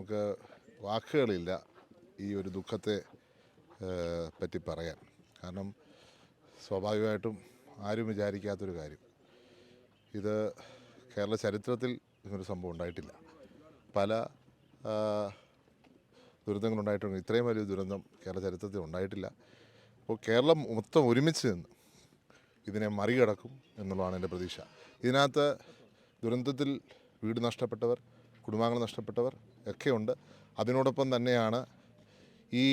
നമുക്ക് വാക്കുകളില്ല ഈ ഒരു ദുഃഖത്തെ പറ്റി പറയാൻ. കാരണം സ്വാഭാവികമായിട്ടും ആരും വിചാരിക്കാത്തൊരു കാര്യം. ഇത് കേരള ചരിത്രത്തിൽ ഇങ്ങനൊരു സംഭവം ഉണ്ടായിട്ടില്ല. പല ദുരന്തങ്ങളുണ്ടായിട്ടുണ്ട്. ഇത്രയും വലിയ ദുരന്തം കേരള ചരിത്രത്തിൽ ഉണ്ടായിട്ടില്ല. അപ്പോൾ കേരളം മൊത്തം ഒരുമിച്ച് നിന്ന് ഇതിനെ മറികടക്കും എന്നുള്ളതാണ് എന്റെ പ്രതീക്ഷ. ഇതിനകത്ത് ദുരന്തത്തിൽ വീട് നഷ്ടപ്പെട്ടവർ കുടുംബാംഗങ്ങൾ നഷ്ടപ്പെട്ടവർ ഒക്കെയുണ്ട്. അതിനോടൊപ്പം തന്നെയാണ് ഈ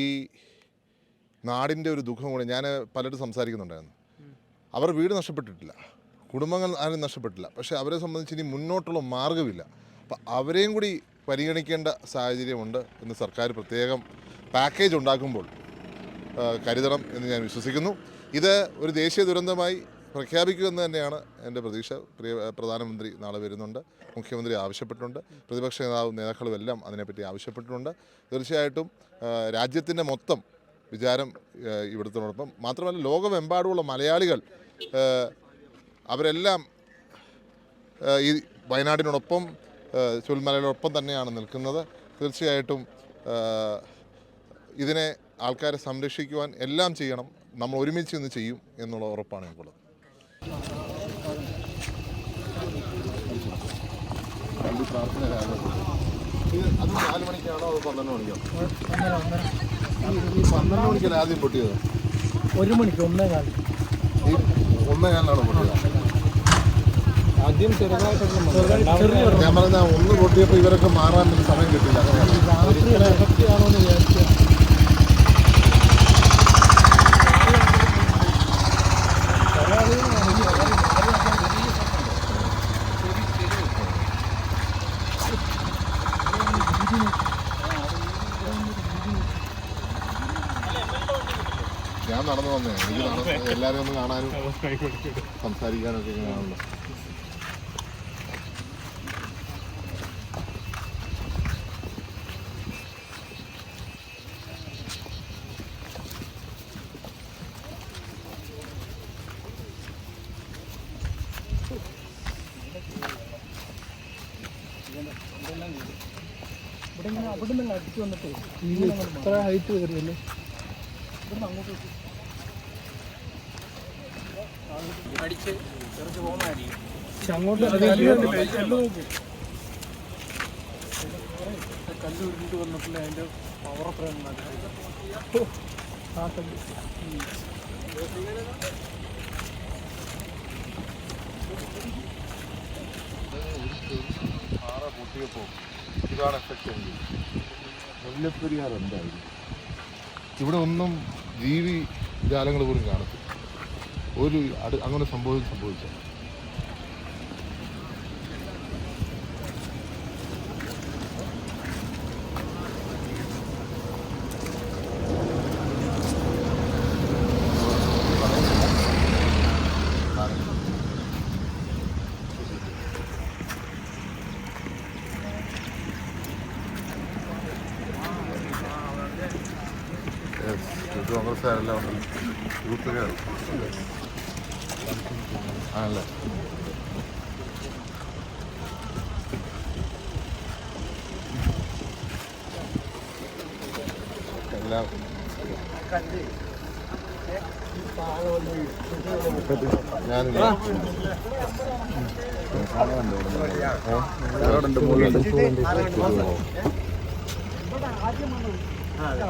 നാടിന്റെ ഒരു ദുഃഖം കൂടി ഞാൻ പലരും സംസാരിക്കുന്നുണ്ടായിരുന്നു. അവർ വീട് നഷ്ടപ്പെട്ടിട്ടില്ല കുടുംബങ്ങൾ ആരും നഷ്ടപ്പെട്ടില്ല പക്ഷേ അവരെ സംബന്ധിച്ച് ഇനി മുന്നോട്ടുള്ള മാർഗമില്ല. അപ്പം അവരെയും കൂടി പരിഗണിക്കേണ്ട സാഹചര്യമുണ്ട് എന്ന് സർക്കാർ പ്രത്യേകം പാക്കേജ് ഉണ്ടാക്കുമ്പോൾ കരുതണം എന്ന് ഞാൻ വിശ്വസിക്കുന്നു. ഇത് ഒരു ദേശീയ ദുരന്തമായി പ്രഖ്യാപിക്കുമെന്ന് തന്നെയാണ് എന്റെ പ്രതീക്ഷ. പ്രിയ പ്രധാനമന്ത്രി നാളെ വരുന്നുണ്ട്. മുഖ്യമന്ത്രി ആവശ്യപ്പെട്ടിട്ടുണ്ട്. പ്രതിപക്ഷ നേതാവ് നേതാക്കളും എല്ലാം അതിനെപ്പറ്റി ആവശ്യപ്പെട്ടിട്ടുണ്ട്. തീർച്ചയായിട്ടും രാജ്യത്തിന്റെ മൊത്തം വിചാരം ഇവിടുത്തോടൊപ്പം. മാത്രമല്ല ലോകമെമ്പാടുമുള്ള മലയാളികൾ അവരെല്ലാം ഈ വയനാടിനോടൊപ്പം ചുൽമലയോടൊപ്പം തന്നെയാണ് നിൽക്കുന്നത്. തീർച്ചയായിട്ടും ഇതിനെ ആൾക്കാരെ സംരക്ഷിക്കുവാൻ എല്ലാം ചെയ്യണം. നമ്മൾ ഒരുമിച്ച് ഇന്ന് ചെയ്യും എന്നുള്ള ഉറപ്പാണ് എനിക്കുള്ളത്. അത് നാല് മണിക്കാണോ അതോ പന്ത്രണ്ട് മണിക്കോ പന്ത്രണ്ട് മണിക്കല്ലേ ആദ്യം പൊട്ടിയത് ഒരു മണിക്ക് ഒന്നേ കാലം. ഒന്നേ കാലിനാണോ പൊട്ടിയത് ആദ്യം ചെറുതായിട്ടൊക്കെ ഞാൻ പറഞ്ഞ ഒന്ന് പൊട്ടിയപ്പോൾ ഇവരൊക്കെ മാറാൻ സമയം കിട്ടില്ല. രാത്രി എഫക്റ്റ് ആണോ എന്ന് ഞാൻ നടന്നു വന്നേ. എനിക്ക് നടന്ന് എല്ലാവരും ഒന്ന് കാണാനും സംസാരിക്കാനും ഒക്കെ ഇങ്ങനെ ആണല്ലോ ഇവിടെ ഇങ്ങനെ അവിടെ നിന്ന് അടിച്ചു വന്നിട്ട്. ഇത്ര ഹൈറ്റ് കയറിയല്ലേ? ഇവിടെ അങ്ങോട്ട് ചെറുത് പക്ഷെ അങ്ങോട്ട് കല്ല് നോക്ക്. കല്ല് ഉരുണ്ടിട്ട് വന്നിട്ടില്ല അതിന്റെ പവർ അത്ര ആ കല്ല് പാറ പൊട്ടിയപ്പോൾ ഇതാണ് എഫക്റ്റ് മുല്ലപ്പെരിയാർ എന്തായാലും. ഇവിടെ ഒന്നും ജീവി ജാലങ്ങൾ പോലും കാണത്തില്ല. ഒരു അങ്ങനെ സംഭവം സംഭവിച്ച ആണല്ലേ? കോൺഗ്രസ്സുകാരെല്ലാം ഉണ്ടല്ലോ യൂത്തുകാർ ആണല്ലേ എല്ലാം ഞാനില്ല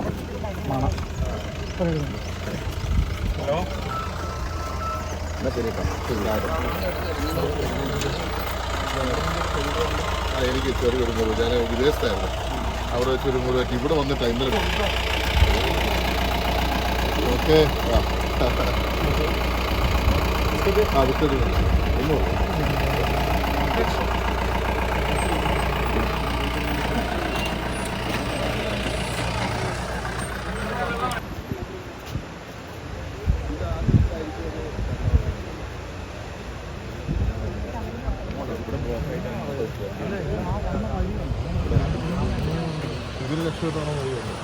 ആ, എനിക്ക് ചെറിയൊരു മുറിവ് ഞാൻ വിദേശത്തായിരുന്നു അവിടെ വെച്ചൊരു മുറിവ് വെച്ച് ഇവിടെ വന്നിട്ട് ഇന്നലെ ഓക്കെ ആ വിട്ടത് ഒന്നും ഇതിൽ ലക്ഷ്യത്തോളം വഴിയുണ്ട്